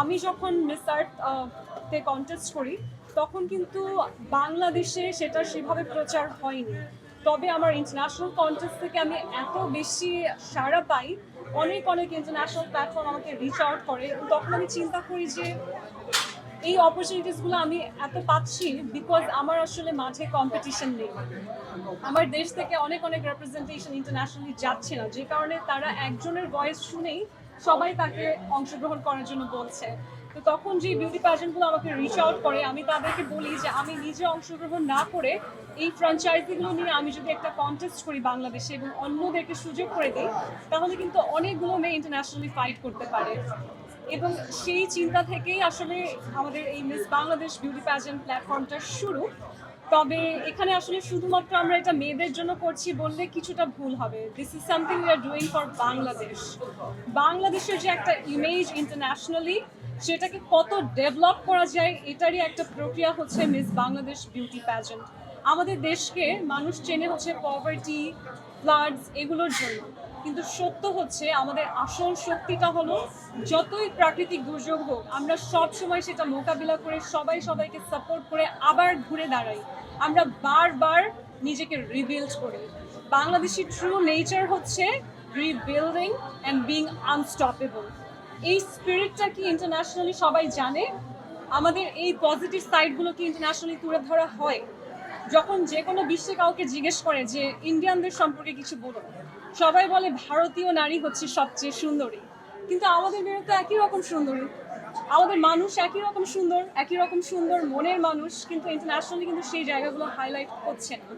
আমি যখন মিস আর্থ কন্টেস্ট করি, তখন কিন্তু বাংলাদেশে সেটা সেভাবে প্রচার হয়নি। তবে আমার ইন্টারন্যাশনাল কন্টেস্ট থেকে আমি এত বেশি সাড়া পাই, অনেক অনেক ইন্টারন্যাশনাল প্ল্যাটফর্ম আমাকে রিচ আউট করে তখন আমি চিন্তা করি যে এই অপরচুনিটিসগুলো আমি এত পাচ্ছি বিকজ আমার আসলে মাঠে কম্পিটিশন নেই। আমার দেশ থেকে অনেক অনেক রেপ্রেজেন্টেশন ইন্টারন্যাশনালি যাচ্ছে না, যে কারণে তারা একজনের ভয়েস শুনেই সবাই তাকে অংশগ্রহণ করার জন্য বলছে। তো তখন যে বিউটি প্যাজেন্টগুলো আমাকে রিচ আউট করে, আমি তাদেরকে বলি যে আমি নিজে অংশগ্রহণ না করে এই ফ্র্যাঞ্চাইজিগুলো নিয়ে আমি যদি একটা কন্টেস্ট করি বাংলাদেশে এবং অন্যদেরকে সুযোগ করে দিই, তাহলে কিন্তু অনেকগুলো মেয়ে ইন্টারন্যাশনালি ফাইট করতে পারে। এবং সেই চিন্তা থেকেই আসলে আমাদের এই মিস বাংলাদেশ বিউটি প্যাজেন্ট প্ল্যাটফর্মটা শুরু। তবে এখানে আসলে শুধুমাত্র আমরা এটা মেয়েদের জন্য করছি বললে কিছুটা ভুল হবে। This is something we are doing for Bangladesh বাংলাদেশের যে একটা ইমেজ ইন্টারন্যাশনালি সেটাকে কত ডেভেলপ করা যায়, এটারই একটা প্রক্রিয়া হচ্ছে মিস বাংলাদেশ বিউটি প্যাজেন্ট আমাদের দেশকে মানুষ চেনে হচ্ছে পভার্টি ফ্লাডস এগুলোর জন্য। কিন্তু সত্য হচ্ছে আমাদের আসল শক্তিটা হলো যতই প্রাকৃতিক দুর্যোগ হোক, আমরা সব সময় সেটা মোকাবিলা করে সবাই সবাইকে সাপোর্ট করে আবার ঘুরে দাঁড়াই। আমরা বারবার নিজেকে রিবিল্ড করি বাংলাদেশি ট্রু নেচার হচ্ছে রিবিল্ডিং অ্যান্ড বিং আনস্টপেবল এই স্পিরিটটা কি ইন্টারন্যাশনালি সবাই জানে? আমাদের এই পজিটিভ সাইডগুলো কি ইন্টারন্যাশনালি তুলে ধরা হয়? যখন যে কোনো বিশ্বে কাউকে জিজ্ঞেস করে যে ইন্ডিয়ানদের সম্পর্কে কিছু বলুন। সবাই বলে ভারতীয় নারী হচ্ছে সবচেয়ে সুন্দরী। কিন্তু আমাদের মেয়েরা তো একই রকম সুন্দরী। আমাদের মানুষ একই রকম সুন্দর, একই রকম সুন্দর মনের মানুষ, কিন্তু ইন্টারন্যাশনালি কিন্তু সেই জায়গাগুলো হাইলাইট হচ্ছে না।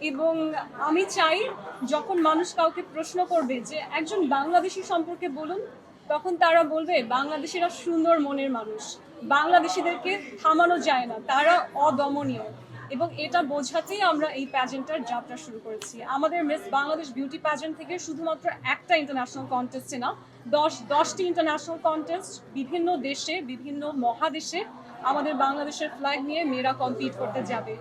এবং আমি চাই যখন মানুষ কাউকে প্রশ্ন করবে যে একজন বাংলাদেশি সম্পর্কে বলুন, তখন তারা বলবে, বাংলাদেশিরা সুন্দর মনের মানুষ। বাংলাদেশিদেরকে থামানো যায় না। তারা অদমনীয়। এবং এটা বোঝাতেই আমরা এই প্যাজেন্টটার যাত্রা শুরু করেছি। আমাদের মিস বাংলাদেশ বিউটি প্যাজেন্ট থেকে শুধুমাত্র একটা ইন্টারন্যাশনাল কন্টেস্টে না, দশ, দশটি ইন্টারন্যাশনাল কন্টেস্ট বিভিন্ন দেশে, বিভিন্ন মহাদেশে আমাদের বাংলাদেশের ফ্ল্যাগ নিয়ে মেয়েরা কম্পিট করতে যাবে।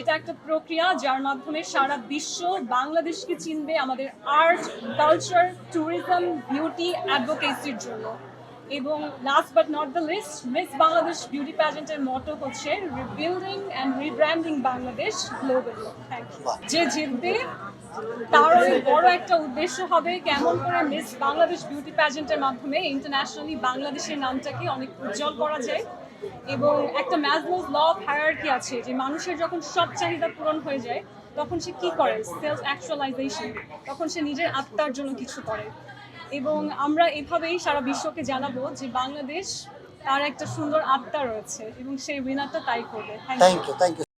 এটা একটা প্রক্রিয়া যার মাধ্যমে সারা বিশ্ব বাংলাদেশকে চিনবে আমাদের আর্ট কালচার ট্যুরিজম বিউটি অ্যাডভোকেসির জন্য। এবং last but not the least Miss Bangladesh beauty প্যাজেন্টের motto হচ্ছে rebuilding and rebranding Bangladesh globally thank you যে জিতবে তার অনেক বড় একটা উদ্দেশ্য হবে কেমন করে মিস বাংলাদেশ বিউটি প্যাজেন্টের মাধ্যমে ইন্টারন্যাশনালি বাংলাদেশের নামটাকে অনেক উজ্জ্বল করা যায়। এবং একটা ম্যাজলোস ল অফ হায়ারকি আছে যে মানুষের যখন সব চাহিদা পূরণ হয়ে যায় তখন সে কি করে? সেলফ অ্যাকচুয়ালাইজেশন তখন সে নিজের আত্মার জন্য কিছু করে। এবং আমরা এভাবেই সারা বিশ্বকে জানাব যে বাংলাদেশ তার একটা সুন্দর আত্মা রয়েছে এবং সেই উইনারটা তাই করবে। Thank you thank you